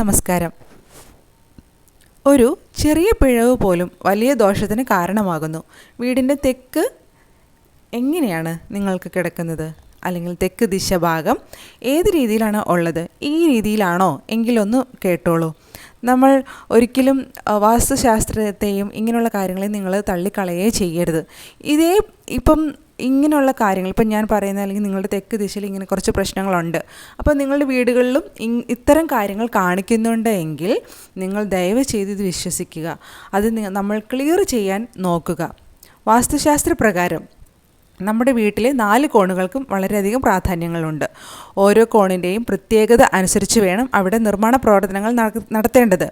നമസ്കാരം. ഒരു ചെറിയ പിഴവ് പോലും വലിയ ദോഷത്തിന് കാരണമാകുന്നു. വീടിന്റെ തെക്ക് എങ്ങനെയാണ് നിങ്ങൾക്ക് കിടക്കുന്നത്? അല്ലെങ്കിൽ തെക്ക് ദിശ ഭാഗം ഏത് രീതിയിലാണ് ഉള്ളത്? ഈ രീതിയിലാണോ? എങ്കിലൊന്ന് കേട്ടോളൂ. നമ്മൾ ഒരിക്കലും വാസ്തുശാസ്ത്രത്തെയും ഇങ്ങനെയുള്ള കാര്യങ്ങളെയും നിങ്ങൾ തള്ളിക്കളയേ ചെയ്യരുത്. ഇതേ ഇപ്പം ഇങ്ങനെയുള്ള കാര്യങ്ങൾ ഇപ്പം ഞാൻ പറയുന്ന അല്ലെങ്കിൽ നിങ്ങളുടെ തെക്ക് ദിശയിൽ ഇങ്ങനെ കുറച്ച് പ്രശ്നങ്ങളുണ്ട്. അപ്പോൾ നിങ്ങളുടെ വീടുകളിലും ഇത്തരം കാര്യങ്ങൾ കാണിക്കുന്നുണ്ട് എങ്കിൽ നിങ്ങൾ ദയവ് ചെയ്ത് ഇത് വിശ്വസിക്കുക. അത് നമ്മൾ ക്ലിയർ ചെയ്യാൻ നോക്കുക. വാസ്തുശാസ്ത്ര പ്രകാരം നമ്മുടെ വീട്ടിലെ നാല് കോണുകൾക്കും വളരെയധികം പ്രാധാന്യങ്ങളുണ്ട്. ഓരോ കോണിന്റെയും പ്രത്യേകത അനുസരിച്ച് വേണം അവിടെ നിർമ്മാണ പ്രവർത്തനങ്ങൾ നടത്തേണ്ടത്.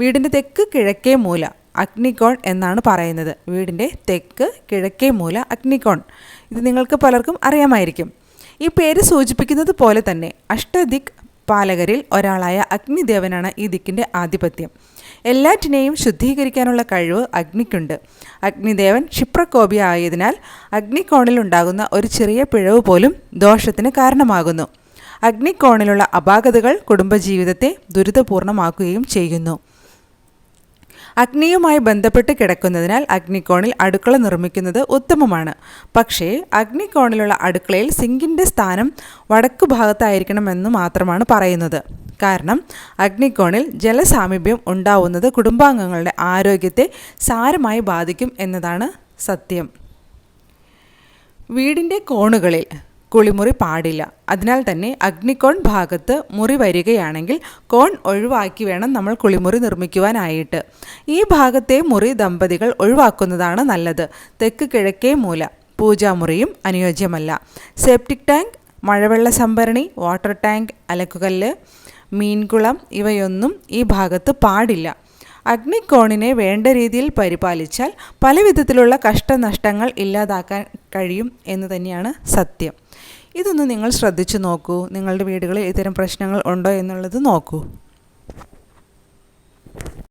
വീടിന്റെ തെക്ക് കിഴക്കേ മൂല അഗ്നികോൺ എന്നാണ് പറയുന്നത്. വീടിന്റെ തെക്ക് കിഴക്കേ മൂല അഗ്നികോൺ. ഇത് നിങ്ങൾക്ക് പലർക്കും അറിയാമായിരിക്കും. ഈ പേര് സൂചിപ്പിക്കുന്നത് പോലെ തന്നെ അഷ്ടദിക് പാലകരിൽ ഒരാളായ അഗ്നിദേവനാണ് ഈ ദിക്കിന്റെ ആധിപത്യം. എല്ലാറ്റിനെയും ശുദ്ധീകരിക്കാനുള്ള കഴിവ് അഗ്നിക്കുണ്ട്. അഗ്നിദേവൻ ക്ഷിപ്രകോപി ആയതിനാൽ അഗ്നികോണിൽ ഉണ്ടാകുന്ന ഒരു ചെറിയ പിഴവ് പോലും ദോഷത്തിന് കാരണമാകുന്നു. അഗ്നികോണിലുള്ള അപാകതകൾ കുടുംബജീവിതത്തെ ദുരിതപൂർണമാക്കുകയും ചെയ്യുന്നു. അഗ്നിയുമായി ബന്ധപ്പെട്ട് കിടക്കുന്നതിനാൽ അഗ്നികോണിൽ അടുക്കള നിർമ്മിക്കുന്നത് ഉത്തമമാണ്. പക്ഷേ അഗ്നികോണിലുള്ള അടുക്കളയിൽ സിങ്കിന്റെ സ്ഥാനം വടക്കു ഭാഗത്തായിരിക്കണമെന്ന് മാത്രമാണ് പറയുന്നത്. കാരണം അഗ്നികോണിൽ ജലസാമീപ്യം ഉണ്ടാവുന്നത് കുടുംബാംഗങ്ങളുടെ ആരോഗ്യത്തെ സാരമായി ബാധിക്കും എന്നതാണ് സത്യം. വീടിന്റെ കോണുകളിൽ കുളിമുറി പാടില്ല. അതിനാൽ തന്നെ അഗ്നികോൺ ഭാഗത്ത് മുറി വരികയാണെങ്കിൽ കോൺ ഒഴിവാക്കി വേണം നമ്മൾ കുളിമുറി നിർമ്മിക്കുവാനായിട്ട്. ഈ ഭാഗത്തെ മുറി ദമ്പതികൾ ഒഴിവാക്കുന്നതാണ് നല്ലത്. തെക്ക് കിഴക്കേ മൂല. പൂജാമുറിയും അനുയോജ്യമല്ല. സെപ്റ്റിക് ടാങ്ക് മഴവെള്ള സംഭരണി വാട്ടർ ടാങ്ക് അലക്കുകല്ല് മീൻകുളം ഇവയൊന്നും ഈ ഭാഗത്ത് പാടില്ല. അഗ്നികോണിനെ വേണ്ട രീതിയിൽ പരിപാലിച്ചാൽ പല വിധത്തിലുള്ള കഷ്ടനഷ്ടങ്ങൾ ഇല്ലാതാക്കാൻ കഴിയും എന്ന് തന്നെയാണ് സത്യം. ഇതൊന്ന് നിങ്ങൾ ശ്രദ്ധിച്ചു നോക്കൂ. നിങ്ങളുടെ വീടുകളിൽ ഇത്തരം പ്രശ്നങ്ങൾ ഉണ്ടോ എന്നുള്ളത് നോക്കൂ.